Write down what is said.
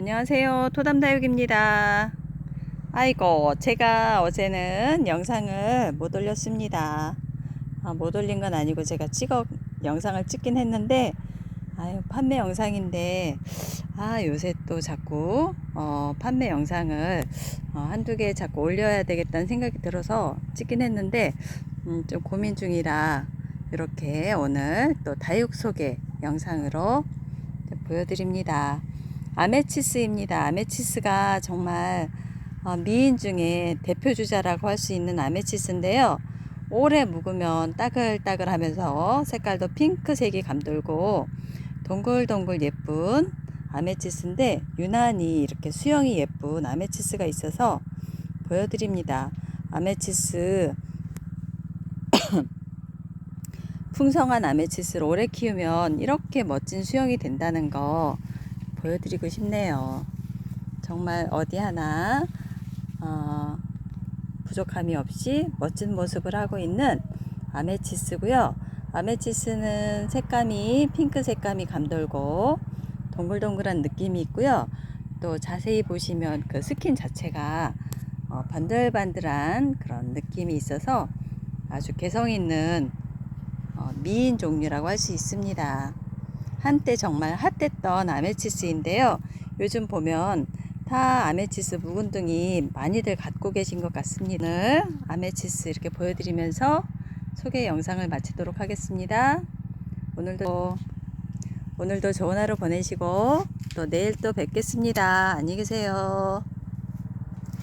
안녕하세요. 토담다육입니다. 아이고, 제가 어제는 영상을 못 올렸습니다. 아, 못 올린 건 아니고 제가 찍어, 영상을 찍긴 했는데, 아유, 판매 영상인데, 아, 요새 또 자꾸, 어, 판매 영상을, 어, 한두 개 자꾸 올려야 되겠다는 생각이 들어서 찍긴 했는데, 음, 좀 고민 중이라, 이렇게 오늘 또 다육 소개 영상으로 보여드립니다. 아메치스입니다. 아메치스가 정말 어, 미인 중에 대표 주자라고 할 수 있는 아메치스인데요. 오래 묵으면 따글따글 하면서 색깔도 핑크색이 감돌고 동글동글 예쁜 아메치스인데 유난히 이렇게 수영이 예쁜 아메치스가 있어서 보여드립니다. 아메치스 풍성한 아메치스를 오래 키우면 이렇게 멋진 수영이 된다는 거 보여드리고 싶네요. 정말 어디 하나 어, 부족함이 없이 멋진 모습을 하고 있는 아메치스고요. 아메치스는 색감이 핑크 색감이 감돌고 동글동글한 느낌이 있고요. 또 자세히 보시면 그 스킨 자체가 어, 반들반들한 그런 느낌이 있어서 아주 개성 있는 어, 미인 종류라고 할 수 있습니다. 한때 정말 핫했던 아메치스인데요. 요즘 보면 다 아메치스 묵은둥이 많이들 갖고 계신 것 같습니다. 아메치스 이렇게 보여드리면서 소개 영상을 마치도록 하겠습니다. 오늘도 오늘도 좋은 하루 보내시고 또 내일 또 뵙겠습니다. 안녕히 계세요.